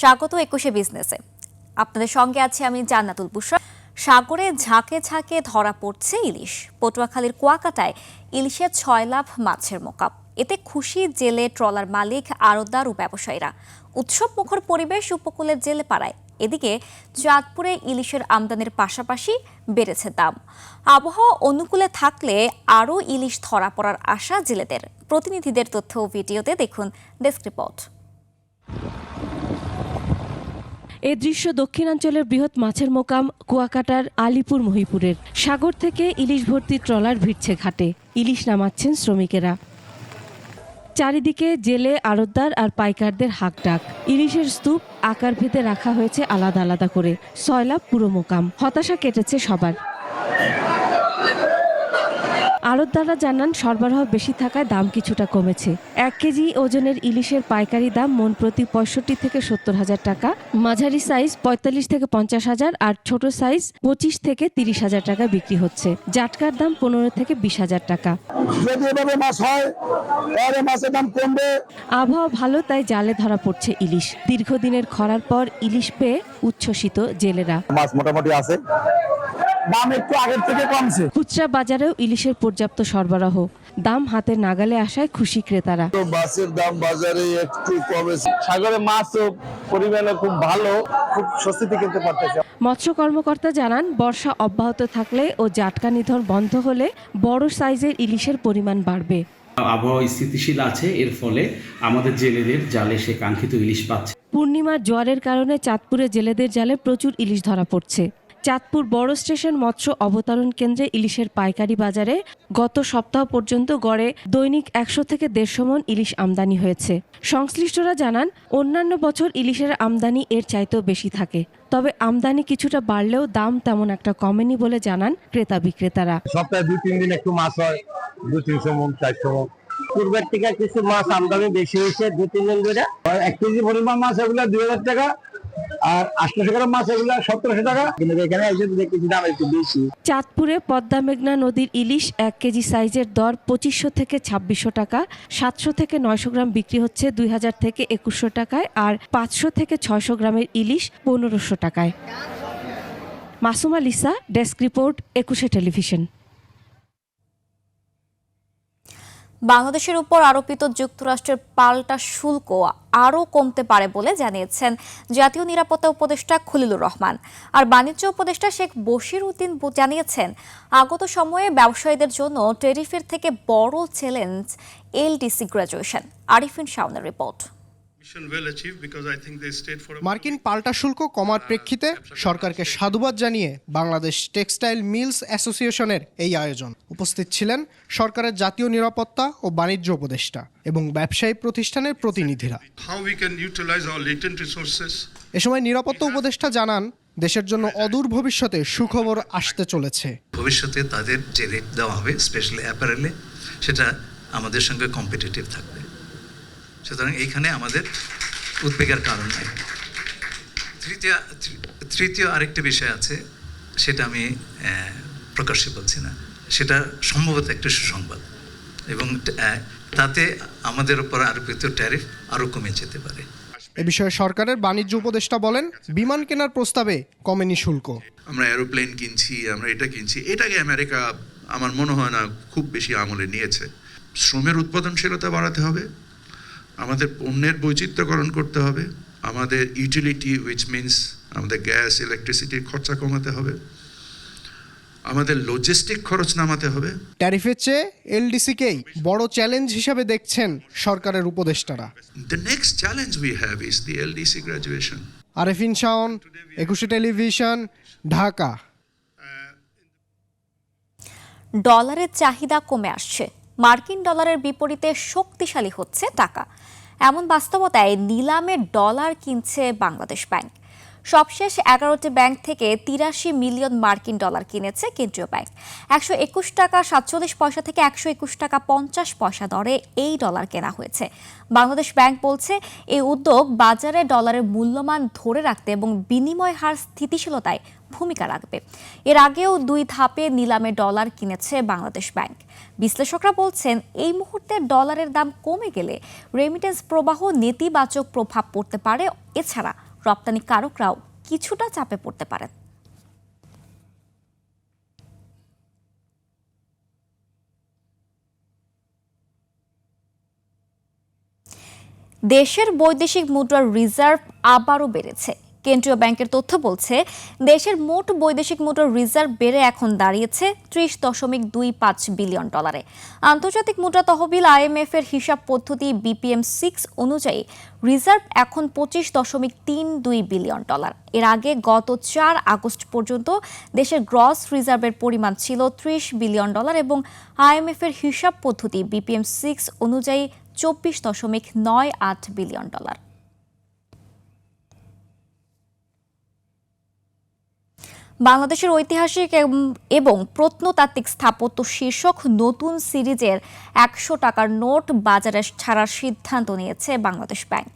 স্বাগত একুশে বিজনেসে। আপনাদের সঙ্গে আছে আমি জান্নাতুল বুশরা সাগরে ঝাঁকে ঝাঁকে ধরা পড়ছে ইলিশ। পটুয়াখালীর কুয়াকাটায় ইলিশের ছয় লাভ মাছের মোকাপ এতে খুশি জেলে ট্রলার মালিক, আড়তদার ও ব্যবসায়ীরা। উৎসব মুখর পরিবেশ উপকূলের জেলে পাড়ায়। এদিকে চাঁদপুরে ইলিশের আমদানির পাশাপাশি বেড়েছে দাম। আবহাওয়া অনুকূলে থাকলে আরও ইলিশ ধরা পড়ার আশা জেলেদের। প্রতিনিধিদের তথ্য ও ভিডিওতে দেখুন ডেস্ক রিপোর্ট। এ দৃশ্য দক্ষিণাঞ্চলের বৃহৎ মাছের মোকাম কুয়াকাটার আলিপুর মহিপুরের। সাগর থেকে ইলিশ ভর্তি ট্রলার ভিড়ছে ঘাটে। ইলিশ নামাচ্ছেন শ্রমিকেরা। চারিদিকে জেলে, আড়তদার আর পাইকারদের হাক ডাক ইলিশের স্তূপ আকার ভেদে রাখা হয়েছে আলাদা আলাদা করে। সয়লাভ পুরো মোকাম। হতাশা কেটেছে সবার। আড়তদাররা জানান সরবরাহ বেশি থাকায় দাম কিছুটা কমেছে। এক কেজি ওজনের ইলিশের পাইকারি দাম মন প্রতি পঁয়ষট্টি থেকে সত্তর হাজার টাকা মাঝারি সাইজ পঁয়তাল্লিশ থেকে পঞ্চাশ হাজার আর ছোট সাইজ পঁচিশ থেকে তিরিশ হাজার টাকা বিক্রি হচ্ছে। জাটকার দাম পনেরো থেকে বিশ হাজার টাকা। যদি এভাবে মাছ হয় তাহলে মাছের দাম কমবে। আবহাওয়া ভালো তাই জালে ধরা পড়ছে ইলিশ। দীর্ঘদিনের খরার পর ইলিশ পেয়ে উচ্ছ্বসিত জেলেরা। মাছ মোটামুটি আছে। দাম একটু আগের থেকে কমছে। খুচরা বাজারেও ইলিশের পর্যাপ্ত সরবরাহ। দাম হাতের নাগালে আসায় খুশি ক্রেতারা। তো মাছের দাম বাজারে একটু কমেছে। সাগরে মাছও পরিমাণে খুব ভালো খুব স্বস্তিতে কিনতে পারতেছে। মৎস্য কর্মকর্তা জানান বর্ষা অব্যাহত থাকলে ও জাটকা নিধন বন্ধ হলে বড় সাইজের ইলিশের পরিমাণ বাড়বে। আবহাওয়া স্থিতিশীল আছে এর ফলে আমাদের জেলেদের জালে সে কাঙ্ক্ষিত ইলিশ পাচ্ছে। পূর্ণিমার জোয়ারের কারণে চাঁদপুরে জেলেদের জালে প্রচুর ইলিশ ধরা পড়ছে। চাঁদপুর বড় স্টেশন মৎস্য অবতরণ কেন্দ্রে ইলিশের পাইকারি বাজারে গত সপ্তাহ পর্যন্ত গড়ে দৈনিক একশো থেকে দেড়শো মন ইলিশ আমদানি হয়েছে। সংশ্লিষ্টরা জানান, অন্যান্য বছর ইলিশের আমদানি এর চাইতেও বেশি থাকে। তবে আমদানি কিছুটা বাড়লেও দাম তেমন একটা কমেনি বলে জানান ক্রেতা বিক্রেতারা। সপ্তাহে দুই, তিন দিন একটু মাছ হয়, দুই, তিনশো মন, চারশো মন। পূর্বের থেকে কিছু মাছ আমদানি বেশি হয়েছে দু তিন দিন ধরে। এক কেজি পরিমাণ মাছ এগুলো দুই হাজার টাকা চাঁদপুরে পদ্মা মেঘনা নদীর ইলিশ এক কেজি সাইজের দর পঁচিশশো থেকে ছাব্বিশশো টাকা, সাতশো থেকে নয়শো গ্রাম বিক্রি হচ্ছে দুই হাজার থেকে একুশশো টাকায় আর পাঁচশো থেকে ছয়শো গ্রামের ইলিশ পনেরোশো টাকায়। Masuma Lisa, desk report, Ekushey television. বাংলাদেশের উপর আরোপিত যুক্তরাষ্ট্রের পাল্টা শুল্ক আরও কমতে পারে বলে জানিয়েছেন জাতীয় নিরাপত্তা উপদেষ্টা খলিলুর রহমান। আর বাণিজ্য উপদেষ্টা শেখ বশির উদ্দিন জানিয়েছেন, আগত সময়ে ব্যবসায়ীদের জন্য টেরিফের থেকে বড় চ্যালেঞ্জ এলডিসি গ্র্যাজুয়েশন। আরিফিন শাওনের রিপোর্ট। মার্কিন পাল্টা শুল্ক কমার প্রেক্ষিতে সরকারকে সাধুবাদ জানিয়ে বাংলাদেশ টেক্সটাইল মিলস অ্যাসোসিয়েশনের এই আয়োজন। উপস্থিত ছিলেন সরকারের জাতীয় নিরাপত্তা ও বাণিজ্য উপদেষ্টা এবং ব্যবসায়ী প্রতিষ্ঠানের প্রতিনিধিরা। এ সময় নিরাপত্তা উপদেষ্টা জানান দেশের জন্য অদূর ভবিষ্যতে সুখবর আসতে চলেছে। ভবিষ্যতে তাদের যে রেট দেওয়া হবে স্পেশালি অ্যাপারেলে সেটা আমাদের সঙ্গে কম্পিটিটিভ থাকবে। সুতরাং এইখানে আমাদের উদ্বেগের কারণ নাই। তৃতীয় তৃতীয় আরেকটি বিষয় আছে সেটা আমি প্রকাশ্যে বলছি না। সেটা সম্ভবত একটা সুসংবাদ। এবং তাতে আমাদের উপর আরোপিত ট্যারিফ আরও কমে যেতে পারে। এ বিষয়ে সরকারের বাণিজ্য উপদেষ্টা বলেন বিমান কেনার প্রস্তাবে কমেনি শুল্ক। আমরা এরোপ্লেন কিনছি আমরা এটা কিনছি এটাকে আমেরিকা আমার মনে হয় না খুব বেশি আমলে নিয়েছে। শ্রমের উৎপাদনশীলতা বাড়াতে হবে। আমাদের পণ্যের বৈচিত্র্যকরণ করতে হবে আমাদের ইউটিলিটি উইচ মিনস আমাদের গ্যাস ইলেকট্রিসিটির খরচা কমাতে হবে আমাদের লজিস্টিক খরচ নামাতে হবে। ট্যারিফের চেয়ে এলডিসিকেই বড় চ্যালেঞ্জ হিসাবে দেখছেন সরকারের উপদেষ্টারা। The next challenge we have is the LDC graduation Arefin Shaon Ekushey television Dhaka. ডলারের চাহিদা কমে আসছে। মার্কিন ডলারের বিপরীতে শক্তিশালী হচ্ছে টাকা। এমন বাস্তবতায় নিলামে ডলার কিনছে বাংলাদেশ ব্যাংক। সবশেষ এগারোটি ব্যাংক থেকে তিরাশি মিলিয়ন মার্কিন ডলার কিনেছে কেন্দ্রীয় ব্যাংক। একশো একুশ টাকা সাতচল্লিশ পয়সা থেকে একশো একুশ টাকা পঞ্চাশ পয়সা দরে এই ডলার কেনা হয়েছে। বাংলাদেশ ব্যাংক বলছে, এই উদ্যোগ বাজারে ডলারের মূল্যমান ধরে রাখতে এবং বিনিময় হার স্থিতিশীলতায় ভূমিকা রাখবে। এর আগেও দুই ধাপে নিলামে ডলার কিনেছে বাংলাদেশ ব্যাংক। বিশ্লেষকরা বলছেন, এই মুহূর্তে ডলারের দাম কমে গেলে রেমিটেন্স প্রবাহ নেতিবাচক প্রভাব পড়তে পারে। এছাড়া রপ্তানিকারকরাও কিছুটা চাপে পড়তে পারেন। দেশের বৈদেশিক মুদ্রার রিজার্ভ আবারও বেড়েছে। কেন্দ্রীয় ব্যাংকের তথ্য বলছে, দেশের মোট বৈদেশিক মুদ্রার রিজার্ভ বেড়ে এখন দাঁড়িয়েছে ত্রিশ দশমিক দুই পাঁচ বিলিয়ন ডলারে। আন্তর্জাতিক মুদ্রা তহবিল আইএমএফ এর হিসাব পদ্ধতি বিপিএম সিক্স অনুযায়ী রিজার্ভ এখন পঁচিশ দশমিক তিন দুই বিলিয়ন ডলার। এর আগে গত চার আগস্ট পর্যন্ত দেশের গ্রস রিজার্ভের পরিমাণ ছিল ত্রিশ বিলিয়ন ডলার এবং আইএমএফ এর হিসাব পদ্ধতি বিপিএম সিক্স অনুযায়ী চব্বিশ দশমিক নয় আট বিলিয়ন ডলার। বাংলাদেশের ঐতিহাসিক এবং প্রত্নতাত্ত্বিক স্থাপত্য শীর্ষক নতুন সিরিজের একশো টাকার নোট বাজারে ছাড়ার সিদ্ধান্ত নিয়েছে বাংলাদেশ ব্যাংক।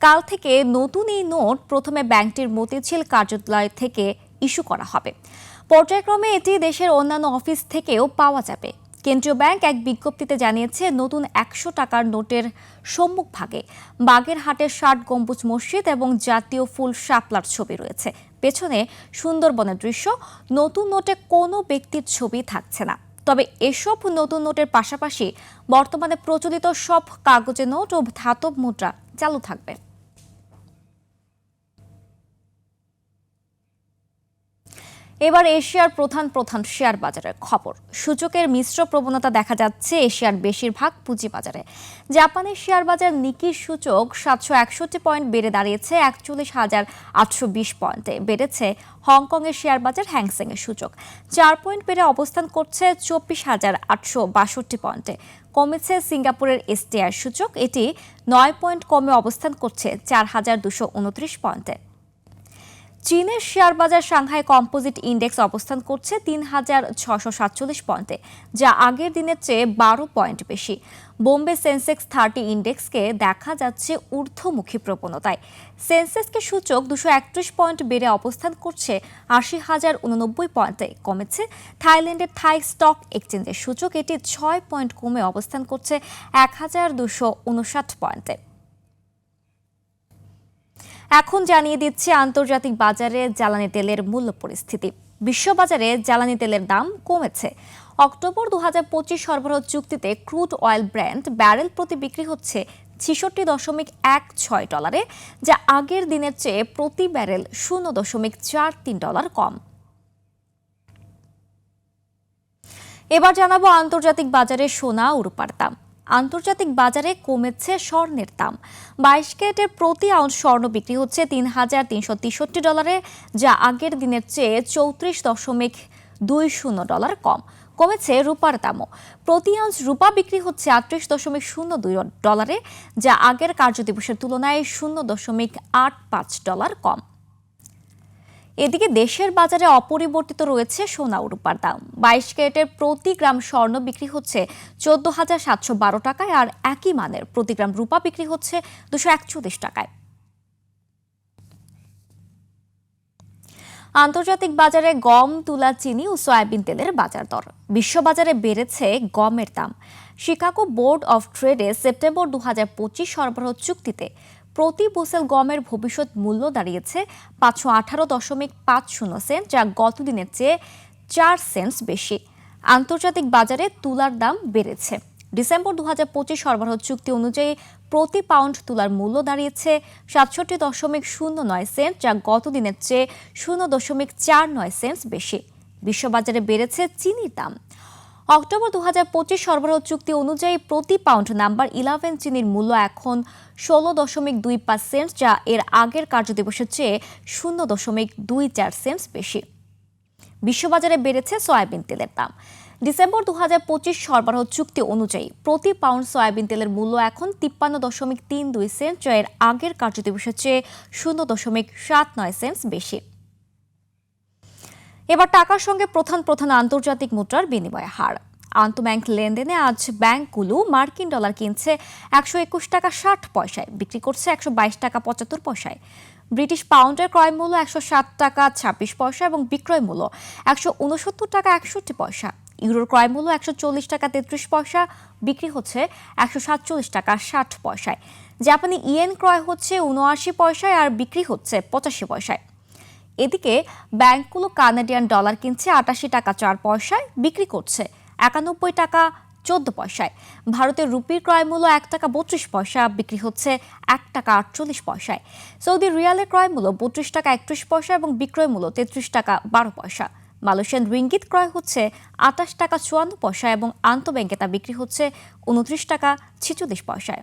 কাল থেকে নতুন এই নোট প্রথমে ব্যাংকটির মতিঝিল কার্যালয় থেকে ইস্যু করা হবে। পর্যায়ক্রমে এটি দেশের অন্যান্য অফিস থেকেও পাওয়া যাবে। কেন্দ্রীয় ব্যাংক এক বিজ্ঞপ্তিতে জানিয়েছে, নতুন একশো টাকার নোটের সম্মুখ সম্মুখভাগে বাগেরহাটের ষাট গম্বুজ মসজিদ এবং জাতীয় ফুল শাপলার ছবি রয়েছে। পেছনে সুন্দরবনের দৃশ্য, নতুন নোটে কোনো ব্যক্তির ছবি থাকছে না। তবে এসব নতুন নোটের পাশাপাশি বর্তমানে প্রচলিত সব কাগজে নোট ও ধাতব মুদ্রা চালু থাকবে। এবার এশিয়ার প্রধান প্রধান শেয়ার বাজারের খবর। সূচকের মিশ্র প্রবণতা দেখা যাচ্ছে এশিয়ার বেশিরভাগ পুঁজি বাজারে জাপানের শেয়ার বাজার নিকি সূচক সাতশো একষট্টি পয়েন্ট বেড়ে দাঁড়িয়েছে একচল্লিশ হাজার আটশো বিশ পয়েন্টে। বেড়েছে হংকংয়ের শেয়ার বাজার হ্যাংসেং এর সূচক। চার পয়েন্ট বেড়ে অবস্থান করছে চব্বিশ হাজার আটশো বাষট্টি পয়েন্টে। কমেছে সিঙ্গাপুরের এসটিআর সূচক। এটি নয় পয়েন্ট কমে অবস্থান করছে চার হাজার দুশো উনত্রিশ পয়েন্টে। চীনের শেয়ার বাজার সাংহাই কম্পোজিট ইন্ডেক্স অবস্থান করছে তিন হাজার ছশো সাতচল্লিশ পয়েন্টে, যা আগের দিনের চেয়ে বারো পয়েন্ট বেশি। বোম্বে সেন্সেক্স থার্টি ইন্ডেক্সকে দেখা যাচ্ছে ঊর্ধ্বমুখী প্রবণতায়। সেন্সেক্সকে সূচক দুশো একত্রিশ পয়েন্ট বেড়ে অবস্থান করছে আশি হাজার উননব্বই পয়েন্টে, কমেছে থাইল্যান্ডের থাই স্টক এক্সচেঞ্জের সূচক। এটি ছয় পয়েন্ট কমে অবস্থান করছে এক হাজার দুশো উনষাট পয়েন্টে। এখন জানিয়ে দিচ্ছে আন্তর্জাতিক বাজারে জ্বালানি তেলের মূল্য পরিস্থিতি। বিশ্ববাজারে জ্বালানি তেলের দাম কমেছে। অক্টোবর দু হাজার পঁচিশ সরবরাহ চুক্তিতে ক্রুড অয়েল ব্র্যান্ড ব্যারেল প্রতি বিক্রি হচ্ছে ছিষট্টি দশমিক এক ছয় ডলারে, যা আগের দিনের চেয়ে প্রতি ব্যারেল শূন্য দশমিক চার তিন ডলার কম। এবার জানাব আন্তর্জাতিক বাজারে সোনা ও রূপার দাম। আন্তর্জাতিক বাজারে কমেছে স্বর্ণের দাম। বাইশ ক্যারেটের প্রতি আউন্স স্বর্ণ বিক্রি হচ্ছে তিন হাজার তিনশো তেষট্টি ডলারে, যা আগের দিনের চেয়ে চৌত্রিশ দশমিক দুই শূন্য ডলার কম। কমেছে রূপার দামও। প্রতি আউন্স রূপা বিক্রি হচ্ছে আটত্রিশ দশমিক শূন্য দুই ডলারে, যা আগের কার্যদিবসের তুলনায় শূন্য দশমিক আট পাঁচ ডলার কম। এদিকে দেশের বাজারে অপরিবর্তিত রয়েছে সোনা রূপার দাম। বাইশ ক্যারেটের প্রতি গ্রাম স্বর্ণ বিক্রি হচ্ছে চোদ্দ হাজার সাতশো বারো টাকায় আর একই মানের প্রতি গ্রাম রূপা বিক্রি হচ্ছে দুশো একচল্লিশ টাকায়। আন্তর্জাতিক বাজারে গম, তুলা, চিনি ও সয়াবিন তেলের বাজার দর। বিশ্ববাজারে বেড়েছে গমের দাম। শিকাগো বোর্ড অফ ট্রেডে সেপ্টেম্বর দু সরবরাহ চুক্তিতে প্রতি বোসেল গমের ভবিষ্যৎ মূল্য দাঁড়িয়েছে পাঁচশো আঠারো দশমিক পাঁচ শূন্য সেন্ট, যা গত দিনের চেয়ে চার সেন্টস বেশি। আন্তর্জাতিক বাজারে তুলার দাম বেড়েছে। ডিসেম্বর দু হাজার পঁচিশ সরবরাহ চুক্তি অনুযায়ী প্রতি পাউন্ড তুলার মূল্য দাঁড়িয়েছে সাতষট্টি দশমিক শূন্য নয় সেন্ট, যা গত দিনের চেয়ে শূন্য দশমিক চার নয় সেন্টস বেশি। বিশ্ববাজারে বেড়েছে চিনির দাম। অক্টোবর দু হাজার পঁচিশ সরবরাহ চুক্তি অনুযায়ী প্রতি পাউন্ড নাম্বার ইলেভেন চিনির মূল্য এখন ষোলো দশমিক দুই পাঁচ সেন্ট যা এর আগের কার্যদিবসের চেয়ে শূন্য দশমিক দুই চার সেন্টস বেশি। বিশ্ববাজারে বেড়েছে সয়াবিন তেলের দাম। ডিসেম্বর দু হাজার পঁচিশ সরবরাহ চুক্তি অনুযায়ী প্রতি পাউন্ড সয়াবিন তেলের মূল্য এখন তিপ্পান্ন দশমিক তিন দুই সেন্ট যা এর আগের কার্যদিবসের চেয়ে শূন্য দশমিক সাত নয় সেন্টস বেশি। এবার টাকার সঙ্গে প্রধান প্রধান আন্তর্জাতিক মুদ্রার বিনিময় হার। আন্তঃব্যাংক লেনদেনে আজ ব্যাংকগুলো মার্কিন ডলার কিনছে একশো একুশ টাকা ষাট পয়সায়, বিক্রি করছে একশো বাইশ টাকা পঁচাত্তর পয়সায়। ব্রিটিশ পাউন্ডের ক্রয় মূল্য একশো সাত টাকা ছাব্বিশ পয়সা এবং বিক্রয় মূল্য একশো উনসত্তর টাকা একষট্টি পয়সা। ইউরোর ক্রয় মূল্য একশো চল্লিশ টাকা তেত্রিশ পয়সা, বিক্রি হচ্ছে একশো সাতচল্লিশ টাকা ষাট পয়সায়। জাপানি ইয়েন ক্রয় হচ্ছে উনআশি পয়সায় আর বিক্রি হচ্ছে পঁচাশি পয়সায়। এদিকে ব্যাংকগুলো কানাডিয়ান ডলার কিনছে আটাশি টাকা চার পয়সায়, বিক্রি করছে একানব্বই টাকা চোদ্দ পয়সায়। ভারতের রুপির ক্রয় মূল্য এক টাকা বত্রিশ পয়সা, বিক্রি হচ্ছে এক টাকা আটচল্লিশ পয়সায়। সৌদি রিয়ালের ক্রয় মূল্য বত্রিশ টাকা একত্রিশ পয়সা এবং বিক্রয় মূল্য তেত্রিশ টাকা বারো পয়সা। মালয়েশিয়ান রিঙ্গিত ক্রয় হচ্ছে আটাশ টাকা চুয়ান্ন পয়সা এবং আন্তঃব্যাংকে তা বিক্রি হচ্ছে উনত্রিশ টাকা ছিচল্লিশ পয়সায়।